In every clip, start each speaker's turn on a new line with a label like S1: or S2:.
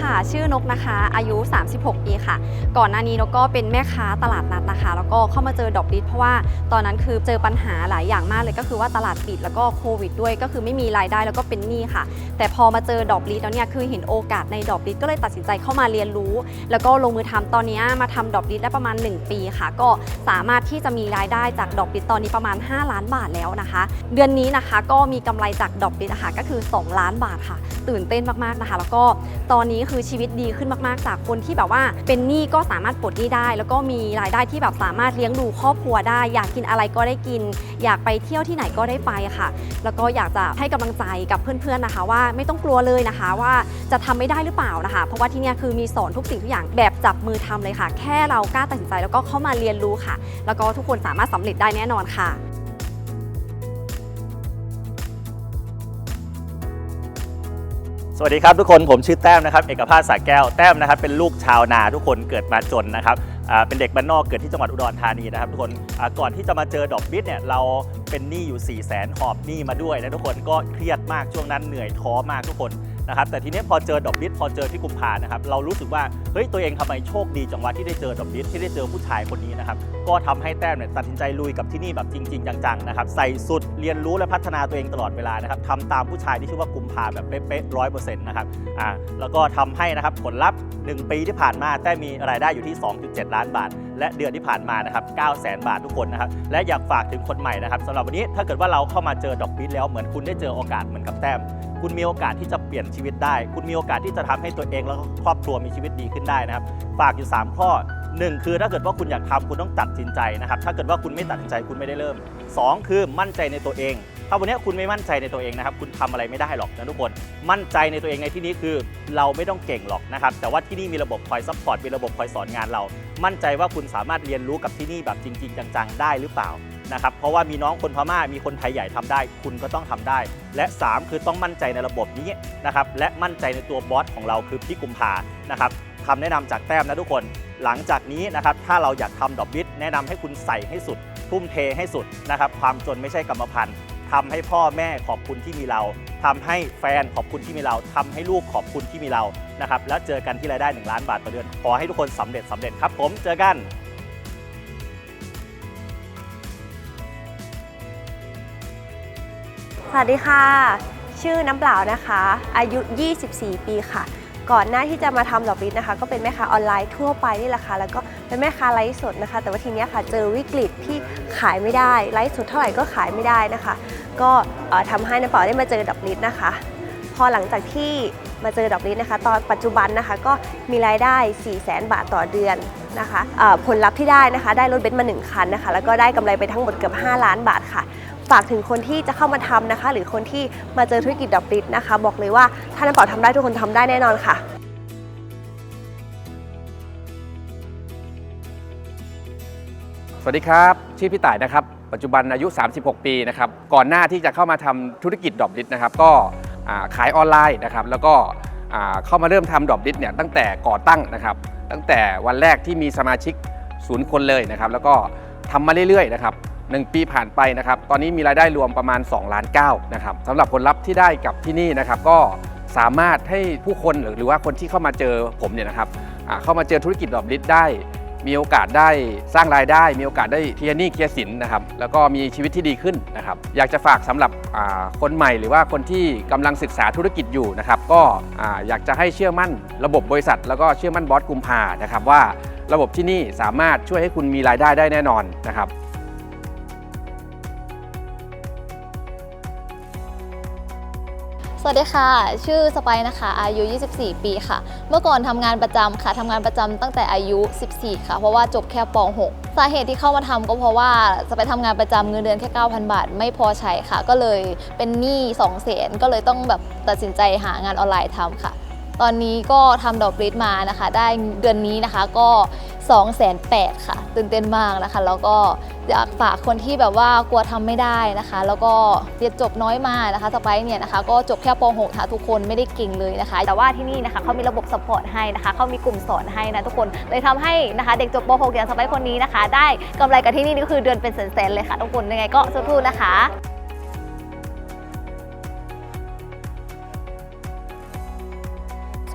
S1: ค่ะ ชื่อนกนะคะ อายุ 36 ปีค่ะ ก่อนหน้านี้นกก็เป็นแม่ค้าตลาดนัดนะคะ แล้วก็เข้ามาเจอดอกดิสเพราะว่าตอนนั้นคือเจอปัญหาหลายอย่างมากเลยก็คือว่าตลาดปิดแล้วก็โควิดด้วย ก็คือไม่มีรายได้แล้วก็เป็นหนี้ค่ะ แต่พอมาเจอดอกดิสแล้วเนี่ยคือเห็นโอกาสในดอกดิสก็เลยตัดสินใจเข้ามาเรียนรู้ แล้วก็ลงมือทำตอนนี้มาทำดอกดิสได้ประมาณ 1 ปีค่ะ ก็สามารถที่จะมีรายได้จากดอกดิสตอนนี้ประมาณ 5 ล้านบาทแล้วนะคะ เดือนนี้นะคะก็มีกำไรจากดอกดิสนะคะก็คือ 2 ล้านบาทค่ะ ตื่นเต้นมากๆนะคะ แล้วก็ตอนนี้คือชีวิตดีขึ้นมากๆ จากคนที่แบบว่า เป็นหนี้ก็สามารถปลดหนี้ได้ แล้วก็มีรายได้ที่แบบสามารถเลี้ยงดูครอบครัวได้ อยากกินอะไรก็ได้กิน อยากไปเที่ยวที่ไหนก็ได้ไปค่ะ แล้วก็อยากจะให้กำลังใจกับเพื่อนๆนะคะ ว่าไม่ต้องกลัวเลยนะคะว่าจะทำไม่ได้หรือเปล่านะคะ เพราะว่าที่นี่คือมีสอนทุกสิ่งทุกอย่างแบบจับมือทำเลยค่ะ แค่เรากล้าตัดสินใจแล้วก็เข้ามาเรียนรู้ค่ะ แล้วก็ทุกคนสามารถสำเร็จได้แน่นอนค่ะ
S2: วัสดีครับทุกคนผมชื่อแต้มนะครับเอกภาสสาแก้วแต้มนะครับเป็นลูกชาวนาทุกคนเกิดมาจนนะครับเป็นเด็กบ้านนอกเกิดที่จังหวัดอุดรธานีนะครับทุกคนก่อนที่จะมาเจอดอกบิดเนี่ยเราเป็นหนี้อยู่4ี่แสนหอบหนี้มาด้วยนะทุกคนก็เครียดมากช่วงนั้นเหนื่อยท้อมากทุกคน นะครับแต่ทีนี้พอเจอดอกบิดพอเจอที่กุมภานะครับเรารู้สึกว่าเฮ้ยตัวเองทำไมโชคดีจังหวะที่ได้เจอดอกบิดที่ได้เจอผู้ชายคนนี้นะครับก็ทำให้แต้มเนี่ยตัดสินใจลุยกับที่นี่แบบจริง ๆ จังๆนะครับใส่สุดเรียนรู้และพัฒนาตัวเองตลอดเวลานะครับทำตามผู้ชายที่ชื่อว่ากุมภาแบบเป๊ะๆร้อยเปอร์เซ็นต์นะครับอ่าแล้วก็ทำให้นะครับผลลัพธ์ 1 ปีที่ผ่านมาแต้มมีรายได้อยู่ที่ 2.7 ล้านบาทและเดือนที่ผ่านมานะครับ9แสนบาททุกคนนะครับ และอยากฝากถึงคนใหม่นะครับสำหรับวันนี้ถ้าเกิดว่าเราเข้ามาเจอดอกบิดแล้วเหมือนคุณได้เจอโอกาสเหมือนกับแต้ม คุณมีโอกาสที่จะเปลี่ยนชีวิตได้ คุณมีโอกาสที่จะทำให้ตัวเองแล้วก็ครอบครัวมีชีวิตดีขึ้นได้นะครับ ฝากอยู่ 3 ข้อ1คือถ้าเกิดว่าคุณอยากทำคุณต้องตัดสินใจนะครับถ้าเกิดว่าคุณไม่ตัดสินใจคุณไม่ได้เริ่ม 2 คือมั่นใจในตัวเอง ถ้าวันนี้คุณไม่มั่นใจในตัวเองนะครับ คุณทำอะไรไม่ได้หรอกนะทุกคน มั่นใจในตัวเองในที่นี้คือ เราไม่ต้องเก่งหรอกนะครับ แต่ว่าที่นี่มีระบบคอยซัพพอร์ต มีระบบคอยสอนงานเรา มั่นใจว่าคุณสามารถเรียนรู้กับที่นี่แบบจริง ๆ จังๆ ได้หรือเปล่านะครับ เพราะว่ามีน้องคนพม่า มีคนไทยใหญ่ทำได้ คุณก็ต้องทำได้ และ 3 คือต้องมั่นใจในระบบนี้นะครับ และมั่นใจในตัวบอสของเราคือพี่กุมภานะครับคำแนะนำจากแต้มนะทุกคน หลังจากนี้นะครับ ถ้าเราอยากทำดอกบิดแนะนำให้คุณใส่ให้สุด ทุ่มเทให้สุดนะครับ ความจนไม่ใช่กรรมพันธุ์ ทำให้พ่อแม่ขอบคุณที่มีเราทำให้แฟนขอบคุณที่มีเราทำให้ลูกขอบคุณที่มีเรานะครับแล้วเจอกันที่รายได้ 1 ล้านบาทต่อเดือน ขอให้ทุกคนสำเร็จสำเร็จครับ ผมเจอกัน
S3: สวัสดีค่ะ ชื่อน้ำเปล่านะคะ อายุ 24 ปีค่ะ ก่อนหน้าที่จะมาทำดอกบิดนะคะ ก็เป็นแม่ค้าออนไลน์ทั่วไปนี่แหละค่ะ แล้วก็เป็นแม่ค้าไลฟ์สดนะคะ แต่ว่าทีนี้ค่ะ เจอวิกฤตที่ขายไม่ได้ ไลฟ์สดเท่าไหร่ก็ขายไม่ได้นะคะ ก็เอ่อทำให้น้ำเปล่าได้มาเจอดอกบิดนะคะ พอหลังจากที่มาเจอดอกลิสนะคะ ตอนปัจจุบันนะคะก็มีรายได้ 4 0 0 0 0 0บาทต่อเดือนนะคะผลลัพธ์ที่ได้นะคะ ได้รถเบนซ์มา 1 คันนะคะ แล้วก็ได้กำไรไปทั้งหมดเกือบ 5 ล้านบาทค่ะ ฝากถึงคนที่จะเข้ามาทำนะคะ หรือคนที่มาเจอธุรกิจดอกลิสนะคะ บอกเลยว่าถ้าน้ำเปล่าทำได้ทุกคนทำได้แน่นอนค่ะ
S4: สวัสดีครับ ชื่อพี่ต่ายนะครับ ปัจจุบันอายุ 36 ปีนะครับก่อนหน้าที่จะเข้ามาทำธุรกิจดอปดิสนะครับก็ขายออนไลน์นะครับแล้วก็เข้ามาเริ่มทำดอปดิสเนี่ยตั้งแต่ก่อตั้งนะครับ ตั้งแต่วันแรกที่มีสมาชิกศูนย์คนเลยนะครับแล้วก็ทำมาเรื่อยๆนะครับหนึ่งปีผ่านไปนะครับ ตอนนี้มีรายได้รวมประมาณ2ล้าน9นะครับสำหรับผลลัพธ์ที่ได้กับที่นี่นะครับ ก็สามารถให้ผู้คนหรือว่าคนที่เข้ามาเจอผมเนี่ยนะครับเข้ามาเจอธุรกิจดอปดิสได้ มีโอกาสได้สร้างรายได้ มีโอกาสได้เทียนี้เคียร์สินนะครับแล้วก็มีชีวิตที่ดีขึ้นนะครับอยากจะฝากสำหรับคนใหม่ หรือว่าคนที่กำลังศึกษาธุรกิจอยู่นะครับก็อ่าอยากจะให้เชื่อมั่นระบบบริษัท แล้วก็เชื่อมั่นบอสกุมภานะครับว่าระบบที่นี่สามารถช่วยให้คุณมีรายได้ได้แน่นอนนะครับ
S5: สวัสดีค่ะ ชื่อสไปนะคะ อายุ 24 ปีค่ะ เมื่อก่อนทำงานประจำค่ะทำงานประจำตั้งแต่อายุ 14 ค่ะ เพราะว่าจบแค่ป .6 สาเหตุที่เข้ามาทำก็เพราะว่าจะไปทำงานประจำเงินเดือนแค่ 9,000 บาท ไม่พอใช้ค่ะ ก็เลยเป็นหนี้2แสนก็เลยต้องแบบตัดสินใจหางานออนไลน์ทำค่ะ ตอนนี้ก็ทำดอกบริดมานะคะ ได้เดือนนี้นะคะก็ 2 8 0 0 0ค่ะ ตื่นเต้นมากนะคะ แล้วก็อยากฝากคนที่แบบว่ากลัวทำไม่ได้นะคะ แล้วก็เรียนจบน้อยมานะคะสไปเนี่ยนะคะ ก็จบแค่ป .6 ค่ะทุกคนไม่ได้เก่งเลยนะคะ แต่ว่าที่นี่นะคะเขามีระบบสปอร์ตให้นะคะเขามีกลุ่มสอนให้นะทุกคนเลยทำให้นะคะเด็กจบป .6 อย่างสไปคนนี้นะคะ ได้กำไรกับที่นี่ก็คือเดือนเป็นแสนๆเลยค่ะทุกคนยังไงก็สู้ๆนะคะ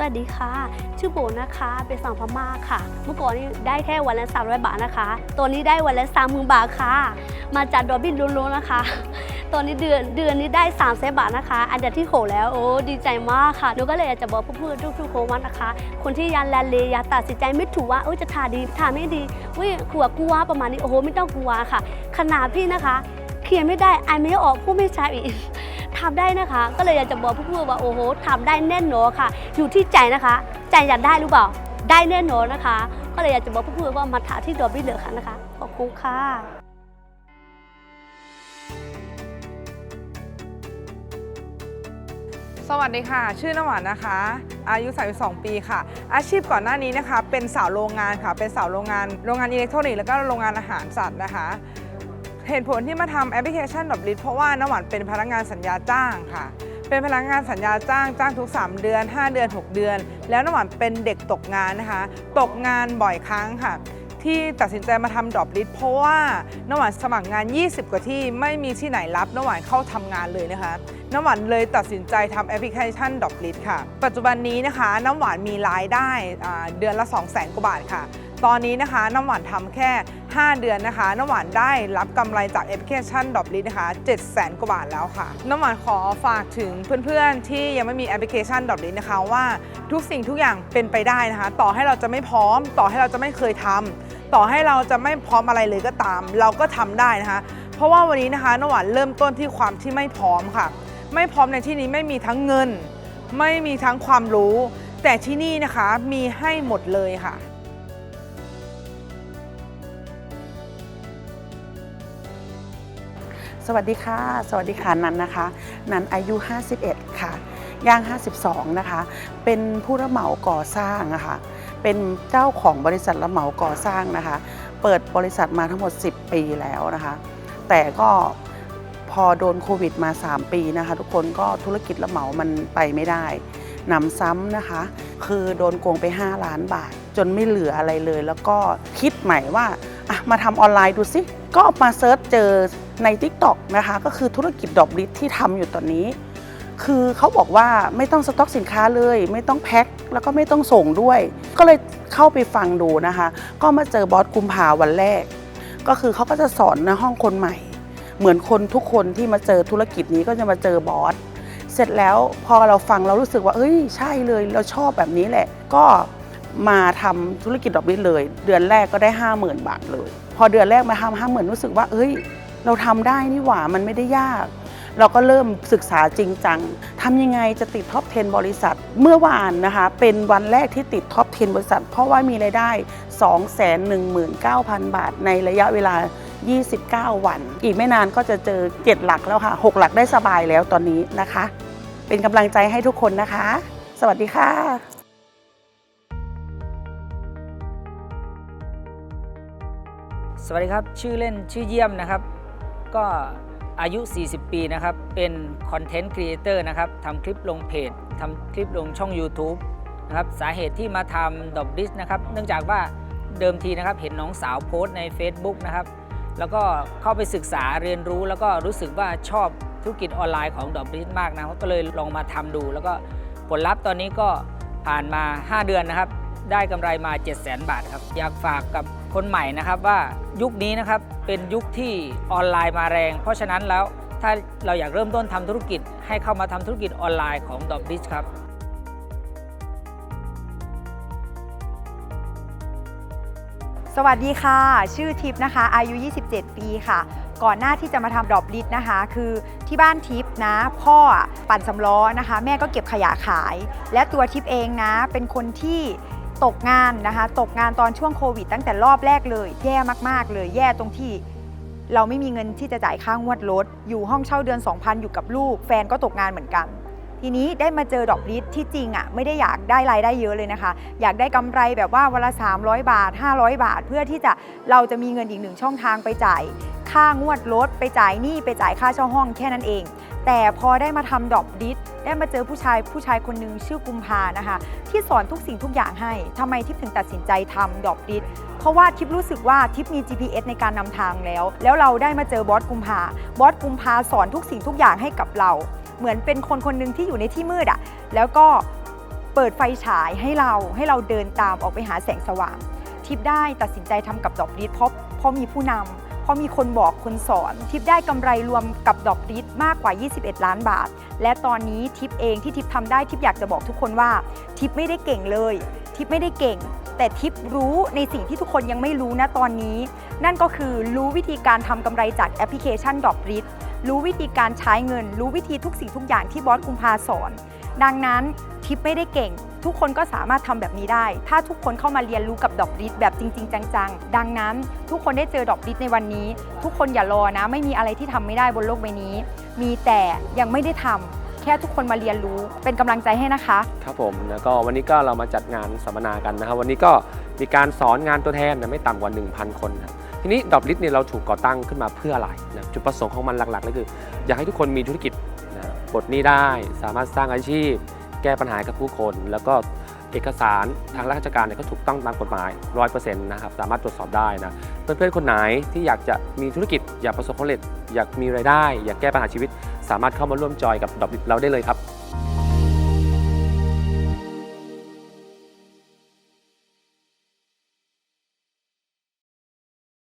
S6: วัสดีค่ะ ชื่อโบนะคะ เป็นสาวพม่าค่ะ เมื่อก่อนนี้ได้แค่วันละ300บาทนะคะ ตอนนี้ได้วันละ3 0,000บาทค่ะ มาจากดอบบินล้วนๆนะคะ ตอนนี้เดือนเดือนนี้ได้3ามแสนบาทนะคะ อันเดียวที่โหแล้วโอ้ดีใจมากค่ะหนูก็เลยอยากจะบอกเพื่อนๆทุกๆคนว่านะคะ คนที่ยังลันเลยังตัดสินใจไม่ถูกว่าเอ้ยจะทาดีทาไม่ดีเว้ยกลัวกลัวประมาณนี้โอ้โหไม่ต้องกลัวค่ะ ขนาดพี่นะคะ เขียนไม่ได้ไอไม่ออกพูดไม่ใชัดอีก ทำได้นะคะ ก็เลยอยากจะบอกเพื่อนๆว่าโอ้โหทำได้แน่นอนค่ะ อยู่ที่ใจนะคะ ใจอยากได้หรือเปล่า ได้แน่นอนนะคะ ก็เลยอยากจะบอกเพื่อนๆว่ามาถาที่ดอบบี้เหลือค่ะนะคะขอบคุณค่ะ
S7: สวัสดีค่ะ ชื่อน้ำหวานนะคะ อายุ 32 ปีค่ะ อาชีพก่อนหน้านี้นะคะ เป็นสาวโรงงานค่ะ เป็นสาวโรงงาน โรงงานอิเล็กทรอนิกส์แล้วก็โรงงานอาหารสัตว์นะคะ เหตุผลที่มาทำแอปพลิเคชันดับลิทเพราะว่าน้ำหวานเป็นพนักงานสัญญาจ้างค่ะ เป็นพนักงานสัญญาจ้างจ้างทุก 3 เดือน 5 เดือน 6 เดือน แล้วน้ำหวานเป็นเด็กตกงานนะคะ ตกงานบ่อยครั้งค่ะ ที่ตัดสินใจมาทำดรอปลิทเพราะว่าน้ำหวานสมัครงาน 20 กว่าที่ไม่มีที่ไหนรับน้ำหวานเข้าทำงานเลยนะคะน้ำหวานเลยตัดสินใจทำแอปพลิเคชันดรอปลิทค่ะ ปัจจุบันนี้นะคะ น้ำหวานมีรายได้เดือนละ 2 0 0 0 0 0กว่าบาทค่ะ ตอนนี้นะคะน้ำหวานทำแค่ 5 เดือนนะคะน้ำหวานได้รับกำไรจากแอปพลิเคชันดรอปลิทนะคะ7 0 0 0 0กว่าบาทแล้วค่ะ น้ำหวานขอฝากถึงเพื่อนๆ ที่ยังไม่มีแอปพลิเคชันดรอปลิทนะคะว่าทุกสิ่งทุกอย่างเป็นไปได้นะคะ ต่อให้เราจะไม่พร้อม ต่อให้เราจะไม่เคยทำต่อให้เราจะไม่พร้อมอะไรเลยก็ตาม เราก็ทำได้นะคะ เพราะว่าวันนี้นะคะน้ำหวานเริ่มต้นที่ความที่ไม่พร้อมค่ะ ไม่พร้อมในที่นี้ไม่มีทั้งเงิน ไม่มีทั้งความรู้ แต่ที่นี่นะคะมีให้หมดเลยค่ะ
S8: สวัสดีค่ะ สวัสดีค่ะนันนะคะ นันอายุ 51 ค่ะ ย่าง 52 นะคะ เป็นผู้รับเหมาก่อสร้างนะคะ เป็นเจ้าของบริษัทรับเหมาก่อสร้างนะคะ เปิดบริษัทมาทั้งหมด 10 ปีแล้วนะคะ แต่ก็พอโดนโควิดมา 3 ปีนะคะ ทุกคนก็ธุรกิจรับเหมามันไปไม่ได้หนำซ้ำนะคะ คือโดนโกงไป 5 ล้านบาท จนไม่เหลืออะไรเลย แล้วก็คิดใหม่ว่าอะมาทำออนไลน์ดูสิ ก็มาเซิร์ชเจอ ใน TikTok นะคะก็คือธุรกิจดอกลิทที่ทำอยู่ตอนนี้ คือเขาบอกว่าไม่ต้องสต็อกสินค้าเลย ไม่ต้องแพ็คแล้วก็ไม่ต้องส่งด้วย ก็เลยเข้าไปฟังดูนะคะ ก็มาเจอบอสกุมภาวันแรก ก็คือเขาก็จะสอนในห้องคนใหม่ เหมือนคนทุกคนที่มาเจอธุรกิจนี้ก็จะมาเจอบอสเสร็จแล้วพอเราฟังเรารู้สึกว่าเอ้ยใช่เลยเราชอบแบบนี้แหละ ก็มาทำธุรกิจดอกเบี้ยเลย เดือนแรกก็ได้ 50,000 บาทเลย พอเดือนแรกมาทำห้าหมื่นรู้สึกว่า เอ้ย เราทำได้นี่หว่ามันไม่ได้ยาก เราก็เริ่มศึกษาจริงจังทำยังไงจะติดท็อป 10 บริษัท เมื่อวานนะคะ เป็นวันแรกที่ติดท็อป 10 บริษัท เพราะว่ามีรายได้ 219,000 บาท ในระยะเวลา 29 วัน อีกไม่นานก็จะเจอ 7 หลักแล้วค่ะ 6 หลักได้สบายแล้วตอนนี้นะคะ เป็นกำลังใจให้ทุกคนนะคะ สวัสดีค่ะ
S9: สวัสดีครับ ชื่อเล่นชื่อเยี่ยมนะครับ ก็อายุ 40 ปีนะครับ เป็นคอนเทนต์ครีเอเตอร์นะครับทำคลิปลงเพจทำคลิปลงช่อง YouTube นะครับสาเหตุที่มาทำดอกดิสนะครับ เนื่องจากว่าเดิมทีนะครับเห็นน้องสาวโพสต์ใน Facebook นะครับ แล้วก็เข้าไปศึกษาเรียนรู้ แล้วก็รู้สึกว่าชอบธุรกิจออนไลน์ของดอกดิสมากนะก็เลยลองมาทำดู แล้วก็ผลลัพธ์ตอนนี้ก็ผ่านมา 5 เดือนนะครับ ได้กำไรมา 7 0 0 0 0 0 บาทครับ อยากฝากกับคนใหม่นะครับว่ายุคนี้นะครับเป็นยุคที่ออนไลน์มาแรง เพราะฉะนั้นแล้วถ้าเราอยากเริ่มต้นทำธุรกิจ ให้เข้ามาทำธุรกิจออนไลน์ของดอบดิชครับ
S10: สวัสดีค่ะ ชื่อทิพย์นะคะ อายุ 27 ปีค่ะ ก่อนหน้าที่จะมาทำดรอปลิตนะคะ คือที่บ้านทิพย์นะ พ่อปั่นสำล้อนะคะ แม่ก็เก็บขยะขาย และตัวทิพย์เองนะ เป็นคนที่ ตกงานนะคะ ตกงานตอนช่วงโควิดตั้งแต่รอบแรกเลย แย่มากๆเลย แย่ตรงที่ เราไม่มีเงินที่จะจ่ายค่างวดรถ อยู่ห้องเช่าเดือน 2,000 อยู่กับลูก แฟนก็ตกงานเหมือนกัน ทีนี้ได้มาเจอดอกลิสที่จริงอะไม่ได้อยากได้รายได้เยอะเลยนะคะ อยากได้กำไรแบบว่าวันละ300 บาท 500 บาท เพื่อที่จะเราจะมีเงินอีกหนึ่งช่องทางไปจ่าย ค่างวดรถไปจ่ายหนี้ไปจ่ายค่าเช่าห้องแค่นั้นเอง แต่พอได้มาทำดอกดิสได้มาเจอผู้ชายผู้ชายคนหนึ่งชื่อกุมภานะคะ ที่สอนทุกสิ่งทุกอย่างให้ทำไมทิพย์ถึงตัดสินใจทำดอกดิสเพราะว่าทิพย์รู้สึกว่าทิพย์มี GPS ในการนำทางแล้ว แล้วเราได้มาเจอบอสกุมภาบอสกุมภาสอนทุกสิ่งทุกอย่างให้กับเรา เหมือนเป็นคนคนหนึ่งที่อยู่ในที่มืดอะแล้วก็เปิดไฟฉายให้เราให้เราเดินตามออกไปหาแสงสว่างทิปได้ตัดสินใจทำกับดอกริดเพราะเพราะมีผู้นำเพ ราะมีคนบอกคนสอน ทิปได้กำไรรวมกับดอกริดมากกว่า 21 ล้านบาท และตอนนี้ทิปเองที่ทิปทำได้ทิปอยากจะบอกทุกคนว่า ทิปไม่ได้เก่งเลย ทิปไม่ได้เก่ง แต่ทิปรู้ในสิ่งที่ทุกคนยังไม่รู้นะตอนนี้ นั่นก็คือรู้วิธีการทำกำไรจากแอปพลิเคชันดอกริดรู้วิธีการใช้เงิน รู้วิธีทุกสิ่งทุกอย่างที่บอสกุมภาสอน ดังนั้นทิปไม่ได้เก่ง ทุกคนก็สามารถทำแบบนี้ได้ ถ้าทุกคนเข้ามาเรียนรู้กับดอกริดแบบจริง ๆ จังๆ ดังนั้น ทุกคนได้เจอดอกริดในวันนี้ ทุกคนอย่ารอนะ ไม่มีอะไรที่ทำไม่ได้บนโลกใบนี้ มีแต่ยังไม่ได้ทำแค่ทุกคนมาเรียนรู้เป็นกำลังใจให้นะคะ
S11: ครับผมแล้วก็วันนี้ก็เรามาจัดงานสัมมนากันนะครับ วันนี้ก็มีการสอนงานตัวแทนไม่ต่ำกว่า 1,000 คนครับทีนี้ดอบลิสเนี่ยเราถูกก่อตั้งขึ้นมาเพื่ออะไรนะจุดประสงค์ของมันหลักๆก็คือ อยากให้ทุกคนมีธุรกิจนะปลดหนี้ได้ สามารถสร้างอาชีพ แก้ปัญหากับผู้คน แล้วก็เอกสารทางราชการเนี่ยก็ถูกต้องตามกฎหมาย100%นะครับสามารถตรวจสอบได้นะเพื่อนๆคนไหนที่อยากจะมีธุรกิจอยากประสบความสำเร็จอยากมีรายได้ อยากแก้ปัญหาชีวิต สามารถเข้ามาร่วมจอยกับดอบิเราได้เลยครับ